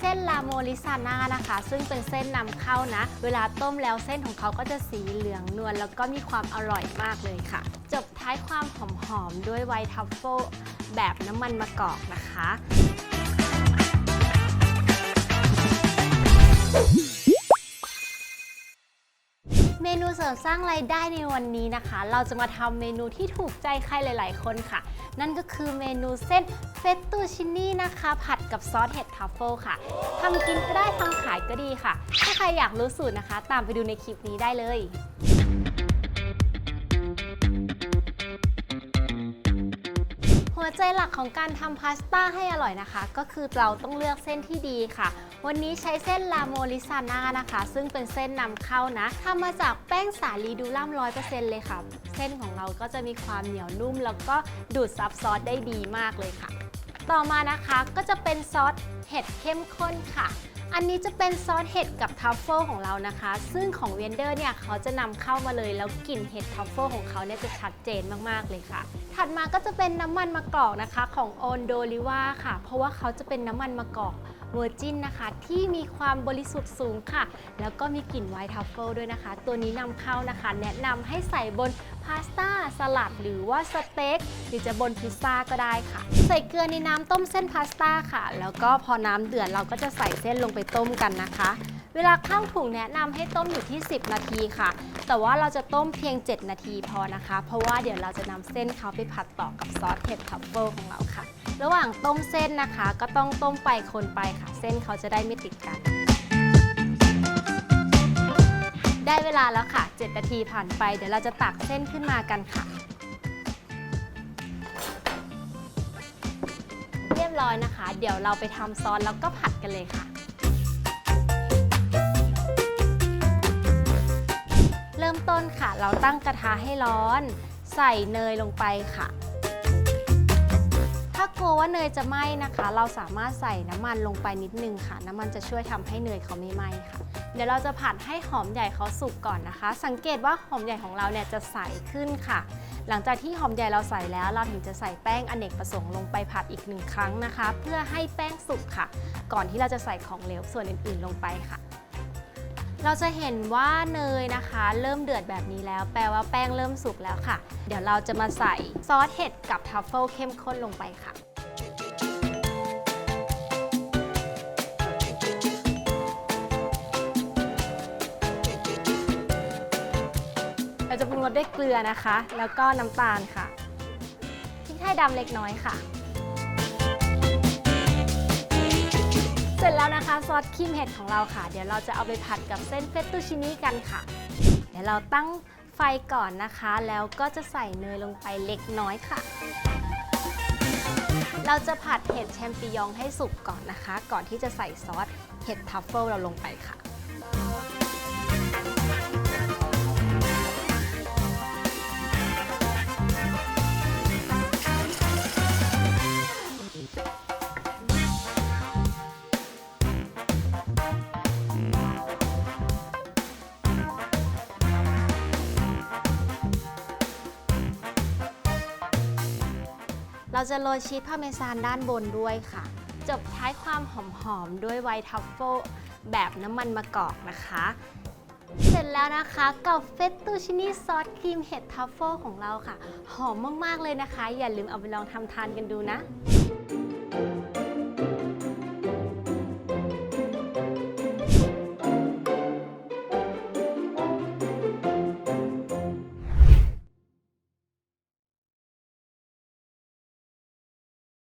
เส้นลาโมลิซาน่านะคะ ซึ่งเป็นเส้นนำเข้านะ เวลาต้มแล้วเส้นของเขาก็จะสีเหลืองนวลแล้วก็มีความอร่อยมากเลยค่ะ จบท้ายความหอมๆด้วยไวท์ทัฟเฟิลแบบน้ำมันมะกอกนะคะ เมนูเสริมสร้างรายได้ในวันนี้นะคะ เราจะมาทำเมนูที่ถูกใจใครหลาย ๆ คนค่ะ นั่นก็คือเมนูเส้นเฟตตูชินี่นะคะ ผัดกับซอสเห็ดทัฟเฟิลค่ะทำกินก็ได้ทำขายก็ดีค่ะ ถ้าใครอยากรู้สูตรนะคะ ตามไปดูในคลิปนี้ได้เลย วใจหลักของการทำพาสต้าให้อร่อยนะคะ ก็คือเราต้องเลือกเส้นที่ดีค่ะ วันนี้ใช้เส้นลาโมลิซาน่านะคะ ซึ่งเป็นเส้นนำเข้านะทำมาจากแป้งสาลีดูล่ำร้อยเปอร์เซ็นต์เลยค่ะ เส้นของเราก็จะมีความเหนียวนุ่ม แล้วก็ดูดซับซอสได้ดีมากเลยค่ะ ต่อมานะคะก็จะเป็นซอสเห็ดเข้มข้นค่ะ อันนี้จะเป็นซอสเห็ดกับทัฟเฟิลของเรานะคะ ซึ่งของเวนเดอร์เนี่ยเขาจะนำเข้ามาเลยแล้วกลิ่นเห็ดทัฟเฟิลของเขาเนี่ยจะชัดเจนมากๆเลยค่ะ ถัดมาก็จะเป็นน้ำมันมะกอกนะคะของโอนโดลิว่าค่ะ เพราะว่าเขาจะเป็นน้ำมันมะกอก เวอร์จินนะคะ ที่มีความบริสุทธิ์สูงค่ะ แล้วก็มีกลิ่นไวท์ทัฟเฟิลด้วยนะคะ ตัวนี้นำเข้านะคะ แนะนำให้ใส่บนพาสต้าสลัดหรือว่าสเต็กหรือจะบนพิซซ่าก็ได้ค่ะ ใส่เกลือในน้ำต้มเส้นพาสต้าค่ะ แล้วก็พอน้ำเดือดเราก็จะใส่เส้นลงไปต้มกันนะคะ เวลาข้าถุงแนะนำให้ต้มอยู่ที่ 10 นาทีค่ะ แต่ว่าเราจะต้มเพียง 7 นาทีพอนะคะ เพราะว่าเดี๋ยวเราจะนำเส้นเขาไปผัดต่อกับซอสเห็ดทัฟเฟิลของเราค่ะ ระหว่างต้มเส้นนะคะ ก็ต้องต้มไปคนไปค่ะ เส้นเขาจะได้ไม่ติดกัน ได้เวลาแล้วค่ะ 7 นาทีผ่านไป เดี๋ยวเราจะตักเส้นขึ้นมากันค่ะเรียบร้อยนะคะ เดี๋ยวเราไปทำซอสแล้วก็ผัดกันเลยค่ะ ริ่มต้นค่ะ เราตั้งกระทะให้ร้อน ใส่เนยลงไปค่ะ ถ้ากลัวว่าเนยจะไหม้นะคะ เราสามารถใส่น้ำมันลงไปนิดนึงค่ะ น้ำมันจะช่วยทำให้เนยเขาไม่ไหม้ค่ะ เดี๋ยวเราจะผัดให้หอมใหญ่เขาสุกก่อนนะคะ สังเกตว่าหอมใหญ่ของเราเนี่ยจะใสขึ้นค่ะ หลังจากที่หอมใหญ่เราใส่แล้ว เราถึงจะใส่แป้งอเนกประสงค์ลงไปผัดอีกหนึ่งครั้งนะคะ เพื่อให้แป้งสุกค่ะ ก่อนที่เราจะใส่ของเหลวส่วนอื่นๆลงไปค่ะ เราจะเห็นว่าเนยนะคะ เริ่มเดือดแบบนี้แล้ว แปลว่าแป้งเริ่มสุกแล้วค่ะ เดี๋ยวเราจะมาใส่ซอสเห็ดกับทัฟเฟิลเข้มข้นลงไปค่ะเราจะปรุงรสด้วยเกลือนะคะ แล้วก็น้ำตาลค่ะพริกไทยดำเล็กน้อยค่ะ ซอสครีมเห็ดของเราค่ะ เดี๋ยวเราจะเอาไปผัดกับเส้นเฟตตูชินี่กันค่ะ เดี๋ยวเราตั้งไฟก่อนนะคะ แล้วก็จะใส่เนยลงไปเล็กน้อยค่ะ เราจะผัดเห็ดแชมปิญองให้สุกก่อนนะคะ ก่อนที่จะใส่ซอสเห็ดทัฟเฟิลเราลงไปค่ะ เราจะโรยชีสพาเมซานด้านบนด้วยค่ะ จบท้ายความหอมๆด้วยไวท์ทัฟเฟิลแบบน้ำมันมะกอกนะคะ เสร็จแล้วนะคะกับเฟตตูชินี่ซอสครีมเห็ดทัฟเฟิลของเราค่ะ หอมมากๆเลยนะคะ อย่าลืมเอาไปลองทำทานกันดูนะ